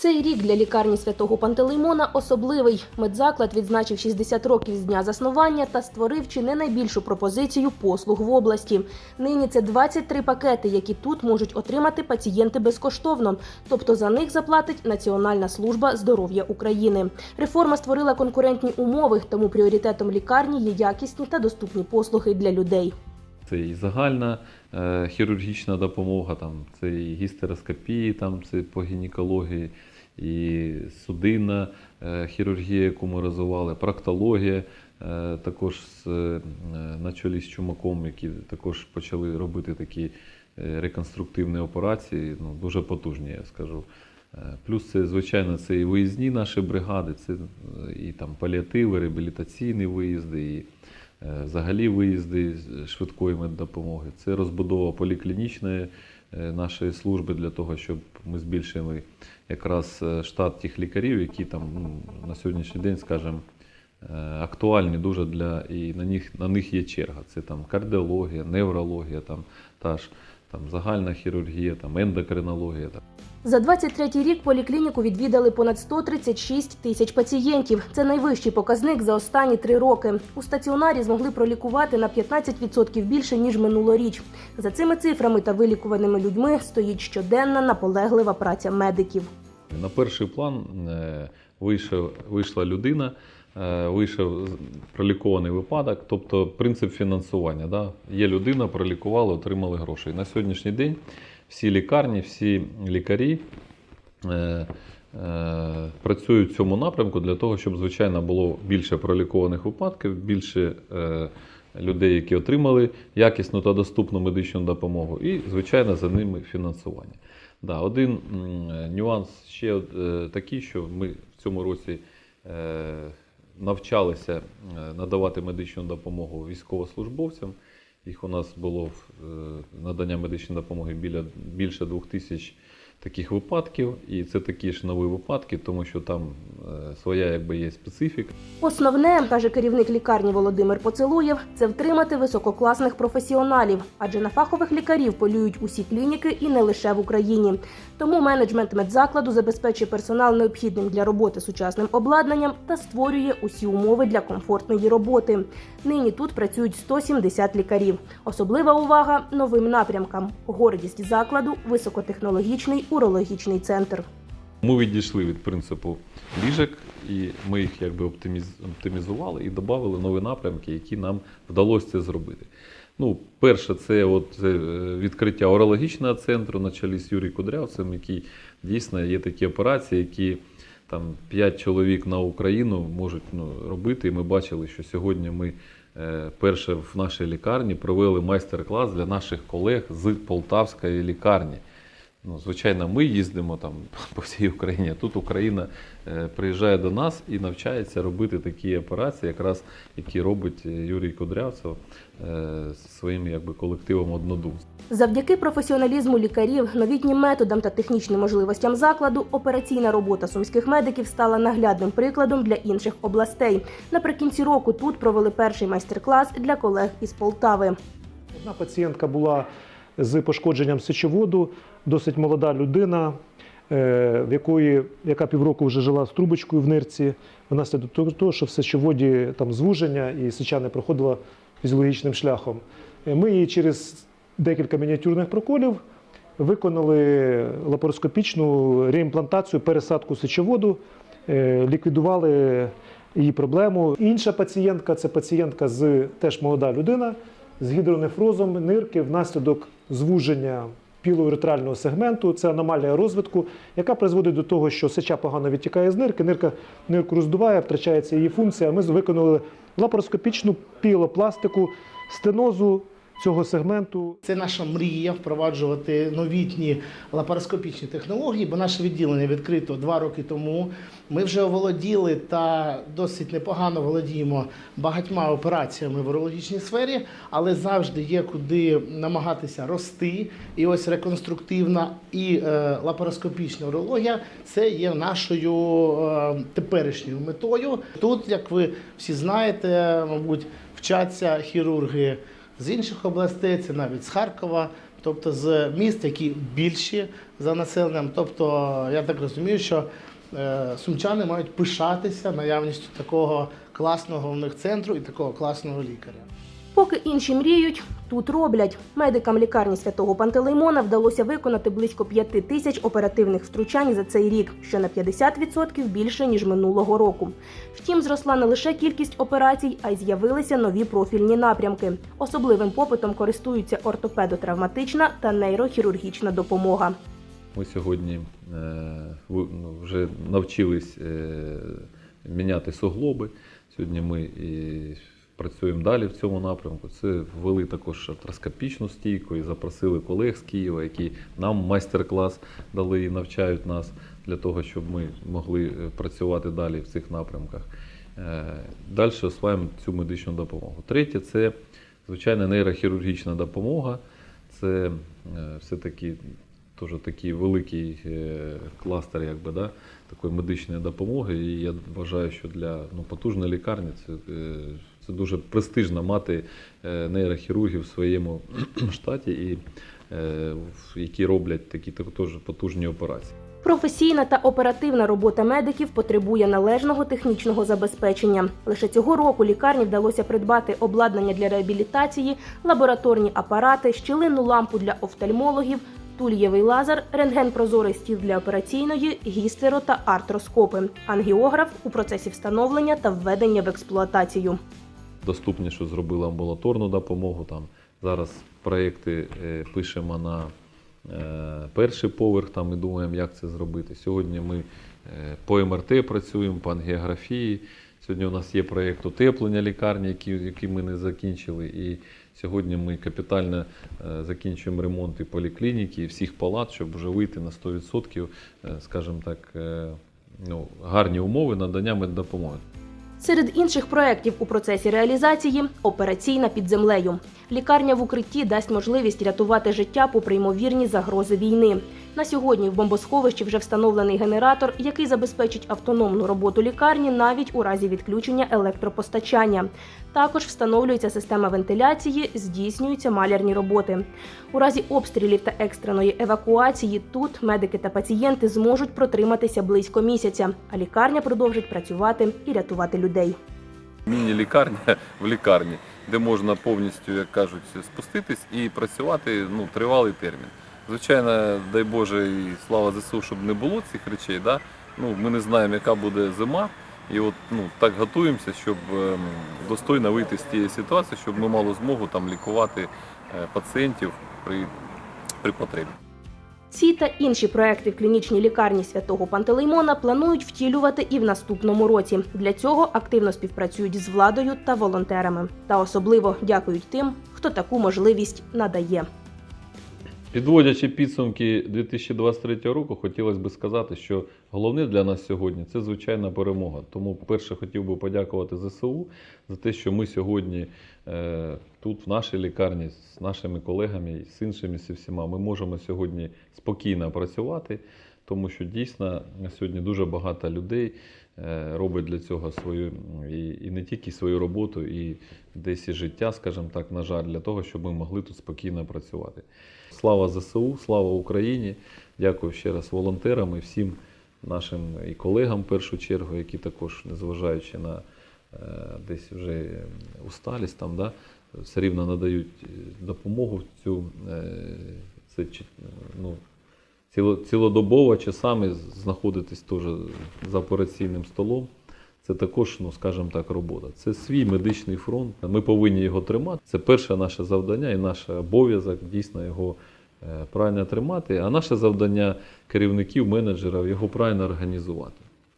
Цей рік для лікарні святого Пантелеймона особливий. Медзаклад відзначив 60 років з дня заснування та створив чи не найбільшу пропозицію послуг в області. Нині це 23 пакети, які тут можуть отримати пацієнти безкоштовно. Тобто за них заплатить Національна служба здоров'я України. Реформа створила конкурентні умови, тому пріоритетом лікарні є якісні та доступні послуги для людей. Це і загальна е, хірургічна допомога, там, це і гістероскопії, там, це по гінекології, і судинна е, хірургія, яку ми розвивали, проктологія, е, також е, на чолі з чумаком, які також почали робити такі реконструктивні операції, ну, дуже потужні, я скажу. Плюс це, звичайно, це і виїзні наші бригади, це і там паліативи, реабілітаційні виїзди, і взагалі виїзди швидкої меддопомоги. Це розбудова поліклінічної нашої служби для того, щоб ми збільшили якраз е, штат тих лікарів, які там ну, на сьогоднішній день, скажімо, е, актуальні дуже для і на них, на них є черга. Це там кардіологія, неврологія, там та ж там загальна хірургія, там ендокринологія. Там. За 23-й рік поліклініку відвідали понад 136 тисяч пацієнтів. Це найвищий показник за останні три роки. У стаціонарі змогли пролікувати на 15% більше ніж минулоріч. За цими цифрами та вилікуваними людьми стоїть щоденна наполеглива праця медиків. На перший план е, вийшла людина, вийшов пролікований випадок, тобто принцип фінансування. Да? Є людина, пролікували, отримали гроші. На сьогоднішній день всі лікарні, всі лікарі е, е, працюють в цьому напрямку для того, щоб, звичайно, було більше пролікованих випадків, більше е, людей, які отримали якісну та доступну медичну допомогу, і, звичайно, за ними фінансування. Да, один нюанс ще е, такий, що ми в цьому році е, навчалися е, надавати медичну допомогу військовослужбовцям. Їх у нас було в е, надання медичної допомоги біля, більше двох тисяч таких випадків. І це такі ж нові випадки, тому що там е, своя якби, є специфіка. Основне, каже керівник лікарні Володимир Поцелуєв, це втримати висококласних професіоналів, адже на фахових лікарів полюють усі клініки і не лише в Україні. Тому менеджмент медзакладу забезпечує персонал необхідним для роботи сучасним обладнанням та створює усі умови для комфортної роботи. Нині тут працюють 170 лікарів. Особлива увага новим напрямкам. Гордість закладу високотехнологічний урологічний центр. Ми відійшли від принципу ліжок, і ми їх якби оптимізували і додали нові напрямки, які нам вдалося це зробити. Ну, перше, це от е, відкриття урологічного центру на чолі з Юрієм Кудрявцем, який дійсно є такі операції, які там 5 чоловік на Україну можуть ну, робити. І ми бачили, що сьогодні ми е, перше в нашій лікарні провели майстер-клас для наших колег з Полтавської лікарні. Ну, звичайно, ми їздимо там по всій Україні. а Тут Україна е, приїжджає до нас і навчається робити такі операції, якраз які робить е, Юрій Кудрявцев е, зі своїм якби, колективом однодумців. Завдяки професіоналізму лікарів, новітнім методам та технічним можливостям закладу, операційна робота сумських медиків стала наглядним прикладом для інших областей. Наприкінці року тут провели перший майстер-клас для колег із Полтави. Одна пацієнтка була з пошкодженням сечоводу, досить молода людина, е, в якої, яка півроку вже жила з трубочкою в нирці, внаслідок того- що в сечоводі там звуження і сеча не проходила фізіологічним шляхом. Е, Ми її через декілька мініатюрних проколів виконали лапароскопічну реімплантацію, пересадку сечоводу, е, ліквідували її проблему. Інша пацієнтка це пацієнтка з теж молода людина з гідронефрозом нирки внаслідок звуження пілоуретрального сегменту. Це аномалія розвитку, яка призводить до того, що сеча погано відтікає з нирки, нирка нирку роздуває, втрачається її функція. Ми виконали лапароскопічну пілопластику, стенозу цього сегменту. Це наша мрія впроваджувати новітні лапароскопічні технології, бо наше відділення відкрито два роки тому. Ми вже оволоділи та досить непогано володіємо багатьма операціями в урологічній сфері, але завжди є куди намагатися рости. І ось реконструктивна і е, лапароскопічна урологія це є нашою е, теперішньою метою. Тут, як ви всі знаєте, мабуть, вчаться хірурги з інших областей, це навіть з Харкова тобто з міст, які більші за населенням. Тобто, я так розумію, що е, сумчани мають пишатися наявністю такого класного в них центру і такого класного лікаря. Поки інші мріють, тут роблять. Медикам лікарні святого Пантелеймона вдалося виконати близько 5 тисяч оперативних втручань за цей рік, що на 50% більше ніж минулого року. Втім, зросла не лише кількість операцій, а й з'явилися нові профільні напрямки. Особливим попитом користуються ортопедотравматична та нейрохірургічна допомога. Ми сьогодні е, ну, вже навчились е, міняти суглоби. Сьогодні ми і працюємо далі в цьому напрямку. Це ввели також артроскопічну стійку і запросили колег з Києва, які нам майстер-клас дали і навчають нас для того, щоб ми могли е, працювати далі в цих напрямках. Е, Далі осваємо цю медичну допомогу. Третє це звичайно нейрохірургічна допомога. Це е, все-таки теж такий великий кластер якби, да, такої медичної допомоги. І я вважаю, що для ну, потужної лікарні це, це дуже престижно мати е, нейрохірургів в своєму штаті, і, е, які роблять такі так- теж потужні операції. Професійна та оперативна робота медиків потребує належного технічного забезпечення. Лише цього року лікарні вдалося придбати обладнання для реабілітації, лабораторні апарати, щілинну лампу для офтальмологів, тульєвий лазер, рентген-прозорий стіл для операційної, гістеро та артроскопи, ангіограф у процесі встановлення та введення в експлуатацію. Доступніше зробили амбулаторну допомогу. Там зараз проєкти е, пишемо на е, перший поверх там і думаємо, як це зробити. Сьогодні ми е, по МРТ працюємо, по ангіографії. Сьогодні у нас є проєкт утеплення лікарні, який, який ми не закінчили. І сьогодні ми капітально закінчуємо ремонт і поліклініки, і всіх палат, щоб вже вийти на 100%, е, скажімо так, ну, гарні умови надання меддопомоги. Серед інших проєктів у процесі реалізації операційна під землею. Лікарня в укритті дасть можливість рятувати життя попри ймовірні загрози війни. На сьогодні в бомбосховищі вже встановлений генератор, який забезпечить автономну роботу лікарні навіть у разі відключення електропостачання. Також встановлюється система вентиляції, здійснюються малярні роботи. У разі обстрілів та екстреної евакуації тут медики та пацієнти зможуть протриматися близько місяця, а лікарня продовжить працювати і рятувати людей. міні-лікарня в лікарні, де можна повністю, як кажуть, спуститись і працювати ну, тривалий термін. Звичайно, дай Боже, і слава ЗСУ, щоб не було цих речей. Да? Ну, ми не знаємо, яка буде зима. І от ну, так готуємося, щоб ем, достойно вийти з тієї ситуації, щоб ми мали змогу там лікувати е, пацієнтів при, при потребі. Ці та інші проекти в клінічній лікарні святого Пантелеймона планують втілювати і в наступному році. Для цього активно співпрацюють з владою та волонтерами. Та особливо дякують тим, хто таку можливість надає. Підводячи підсумки 2023 року, хотілося б сказати, що головне для нас сьогодні це звичайна перемога. Тому, перше, хотів би подякувати ЗСУ за те, що ми сьогодні е, тут, в нашій лікарні, з нашими колегами з іншими зі всіма, ми можемо сьогодні спокійно працювати, тому що дійсно сьогодні дуже багато людей е, робить для цього свою і, і не тільки свою роботу, і десь і життя, скажімо так, на жаль, для того, щоб ми могли тут спокійно працювати. Слава ЗСУ, слава Україні! Дякую ще раз волонтерам і всім нашим і колегам в першу чергу, які також, незважаючи на е, десь вже усталість, там, да, все рівно надають е, допомогу цю е, це, ну, цілодобово часами знаходитись теж за операційним столом. Це також, ну скажімо так, робота. Це свій медичний фронт. Ми повинні його тримати. Це перше наше завдання і наш обов'язок дійсно його е, правильно тримати. А наше завдання керівників, менеджерів його правильно організувати.